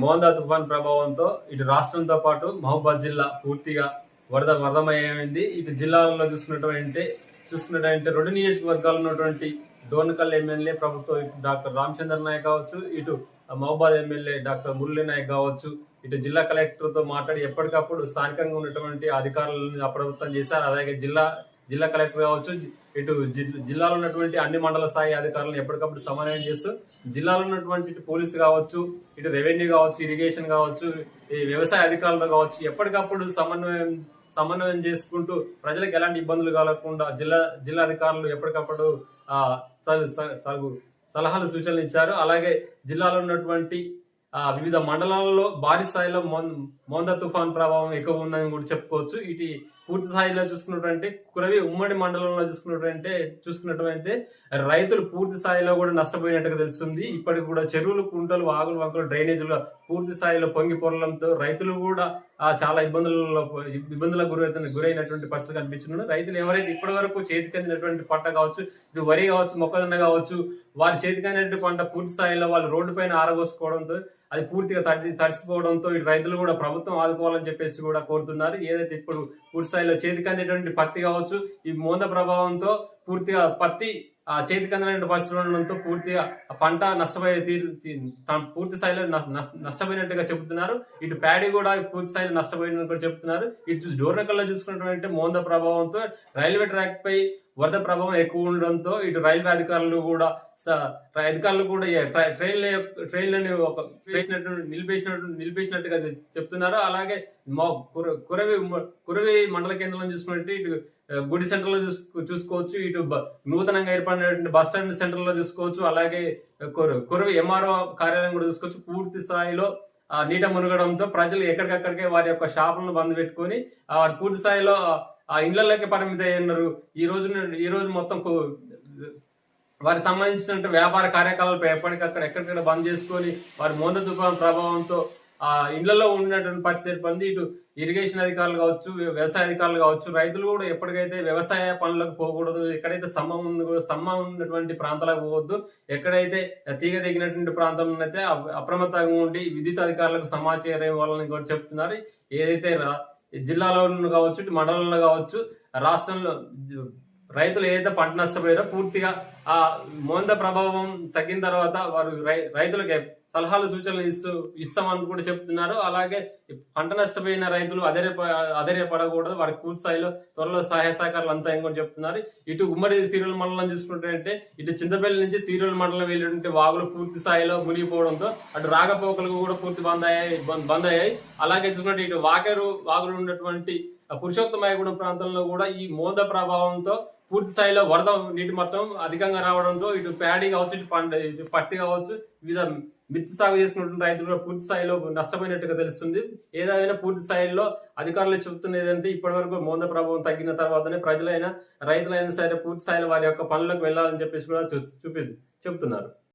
మోందా తుఫాన్ ప్రభావంతో ఇటు రాష్ట్రంతో పాటు మహబూబాద్ జిల్లా పూర్తిగా వరద వరదమయమైంది. ఇటు జిల్లాలలో చూసుకున్నటువంటి చూసుకున్నటువంటి రెండు నియోజకవర్గాలు ఉన్నటువంటి డోనకల్ ఎమ్మెల్యే ప్రభుత్వం డాక్టర్ రామచంద్ర నాయక్ కావచ్చు ఇటు మహబాద్ ఎమ్మెల్యే డాక్టర్ మురళీ నాయక్ కావచ్చు ఇటు జిల్లా కలెక్టర్తో మాట్లాడి ఎప్పటికప్పుడు స్థానికంగా ఉన్నటువంటి అధికారులను అప్రమత్తం చేశారు. అలాగే జిల్లా జిల్లా కలెక్టర్ కావచ్చు ఇటు జిల్లాలో ఉన్నటువంటి అన్ని మండల స్థాయి అధికారులను ఎప్పటికప్పుడు సమన్వయం చేస్తూ జిల్లాలో ఉన్నటువంటి ఇటు పోలీసు కావచ్చు ఇటు రెవెన్యూ కావచ్చు ఇరిగేషన్ కావచ్చు ఈ వ్యవసాయ అధికారులు కావచ్చు ఎప్పటికప్పుడు సమన్వయం సమన్వయం చేసుకుంటూ ప్రజలకు ఎలాంటి ఇబ్బందులు కలగకుండా జిల్లా జిల్లా అధికారులు ఎప్పటికప్పుడు సగు- సలహాలు సూచనలు ఇచ్చారు. అలాగే జిల్లాలో ఉన్నటువంటి వివిధ మండలాలలో భారీ స్థాయిలో మోన్- తుఫాన్ ప్రభావం ఎక్కువ ఉందని కూడా చెప్పుకోవచ్చు. ఇటు పూర్తి స్థాయిలో చూసుకున్నటువంటి కురవి ఉమ్మడి మండలంలో చూసుకున్నటువంటి చూసుకున్నటువంటి రైతులు పూర్తి స్థాయిలో కూడా నష్టపోయినట్టుగా తెలుస్తుంది. ఇప్పటికి కూడా చెరువులు కుంటలు వాగులు వంకలు డ్రైనేజీలు పూర్తి స్థాయిలో పొంగి పొరలంతో రైతులు కూడా చాలా ఇబ్బందులలో ఇబ్బందులకు గురైన గురైనటువంటి పరిస్థితి కనిపించున్నారు రైతులు ఎవరైతే ఇప్పటి వరకు చేతికి అందినటువంటి పంట కావచ్చు ఇది వరి కావచ్చు మొక్కజొన్న కావచ్చు వారి చేతికి పంట పూర్తి స్థాయిలో వాళ్ళు రోడ్డు పైన ఆరబోసుకోవడంతో అది పూర్తిగా తడిసి తడిసిపోవడంతో ఇటు రైతులు కూడా ప్రభుత్వం ఆదుకోవాలని చెప్పేసి కూడా కోరుతున్నారు. ఏదైతే ఇప్పుడు పూర్తి స్థాయిలో చేతికి అందేటువంటి పత్తి కావచ్చు ఈ మోంద ప్రభావంతో పూర్తిగా పత్తి ఆ చేతికి అందినటువంటి పరిస్థితులు ఉండడంతో పూర్తిగా పంట నష్టపోయే తీరు పూర్తి స్థాయిలో నష్టపోయినట్టుగా చెబుతున్నారు. ఇటు ప్యాడీ కూడా పూర్తి స్థాయిలో నష్టపోయినట్టు చెప్తున్నారు ఇటు డోర్నకల్లో చూసుకున్నటువంటి మోంద ప్రభావంతో రైల్వే ట్రాక్ పై వరద ప్రభావం ఎక్కువ ఉండడంతో ఇటు రైల్వే అధికారులు కూడా స- అధికారులు కూడా ట్రైన్ల యొక్క- ట్రైన్లని ఒక చేసినట్టు నిలిపేసినట్టు నిలిపేసినట్టుగా చెప్తున్నారు. అలాగే మా కురవి కురవి మండల కేంద్రంలో చూసుకుంటే ఇటు గుడి సెంటర్లో చూసుకో చూసుకోవచ్చు. ఇటు బ- నూతనంగా ఏర్పడినటువంటి బస్ స్టాండ్ సెంటర్లో చూసుకోవచ్చు. అలాగే కురవి ఎంఆర్ఓ కార్యాలయం కూడా చూసుకోవచ్చు. పూర్తి స్థాయిలో ఆ, నీట మునగడంతో ప్రజలు ఎక్కడికక్కడికే వారి యొక్క షాపులను బంద్ పెట్టుకొని ఆ, పూర్తి స్థాయిలో ఆ ఇళ్ళలోకి పరిమితి అయ్యన్నారు. ఈ రోజు ఈ రోజు మొత్తం వారికి సంబంధించిన వ్యాపార కార్యకలాపాలు ఎప్పటికక్కడ ఎక్కడికక్కడ బంద్ చేసుకొని వారి మోంద తుఫాన్ ప్రభావంతో ఆ ఇళ్ళలో ఉన్నటువంటి పరిస్థితి ఏర్పడింది. ఇటు ఇరిగేషన్ అధికారులు కావచ్చు వ్యవసాయ అధికారులు కావచ్చు రైతులు కూడా ఎప్పటికైతే వ్యవసాయ పనులకు పోకూడదు ఎక్కడైతే స్తంభం ఉందో స్తంభం ఉన్నటువంటి ప్రాంతాలకు పోవద్దు ఎక్కడైతే తీగ దిగినటువంటి ప్రాంతంలో అయితే అప్రమత్తంగా ఉండి విద్యుత్ అధికారులకు సమాచారం ఇవ్వాలని కూడా చెప్తున్నారు. ఏదైతే రా- జిల్లాలో కావచ్చు ఇటు మండలంలో కావచ్చు రాష్ట్రంలో రైతులు ఏదైతే పంట నష్టపోయారో పూర్తిగా ఆ మోంద ప్రభావం తగ్గిన తర్వాత వారు రై- రైతులకు సలహాలు సూచనలు ఇస్తూ ఇస్తామని కూడా చెప్తున్నారు. అలాగే పంట నష్టపోయిన రైతులు అదే అధైర్యపడకూడదు. వారికి పూర్తి స్థాయిలో త్వరలో సహాయ సహకారాలు అంతా కూడా చెప్తున్నారు. ఇటు ఉమ్మడి సీరియల్ మండలం చూసుకుంటే ఇటు చింతపల్లి నుంచి సీరియల్ మండలం వెళ్ళినటువంటి వాగులు పూర్తి స్థాయిలో మునిగిపోవడంతో అటు రాగపోకలు కూడా పూర్తి బంద్ అయ్యాయి బంద్ అయ్యాయి. అలాగే చూసుకుంటే ఇటు వాకేరు వాగులు ఉన్నటువంటి ఆ పురుషోత్తమయగూడెం ప్రాంతంలో కూడా ఈ మోంద ప్రభావంతో పూర్తి స్థాయిలో వరద నీటి మొత్తం అధికంగా రావడంతో ఇటు ప్యాడీ కావచ్చు ఇటు పంట ఇటు పత్తి కావచ్చు వివిధ మిర్చి సాగు చేసుకున్నటువంటి రైతులు కూడా పూర్తి స్థాయిలో నష్టమైనట్టుగా తెలుస్తుంది. ఏదైనా పూర్తి స్థాయిలో అధికారులు చెబుతున్నది ఏంటంటే ఇప్పటి వరకు మోంద ప్రభావం తగ్గిన తర్వాతనే ప్రజలైనా రైతులైనా సరే పూర్తి స్థాయిలో వారి యొక్క పనులకు వెళ్ళాలని చెప్పేసి కూడా చూపి చెబుతున్నారు.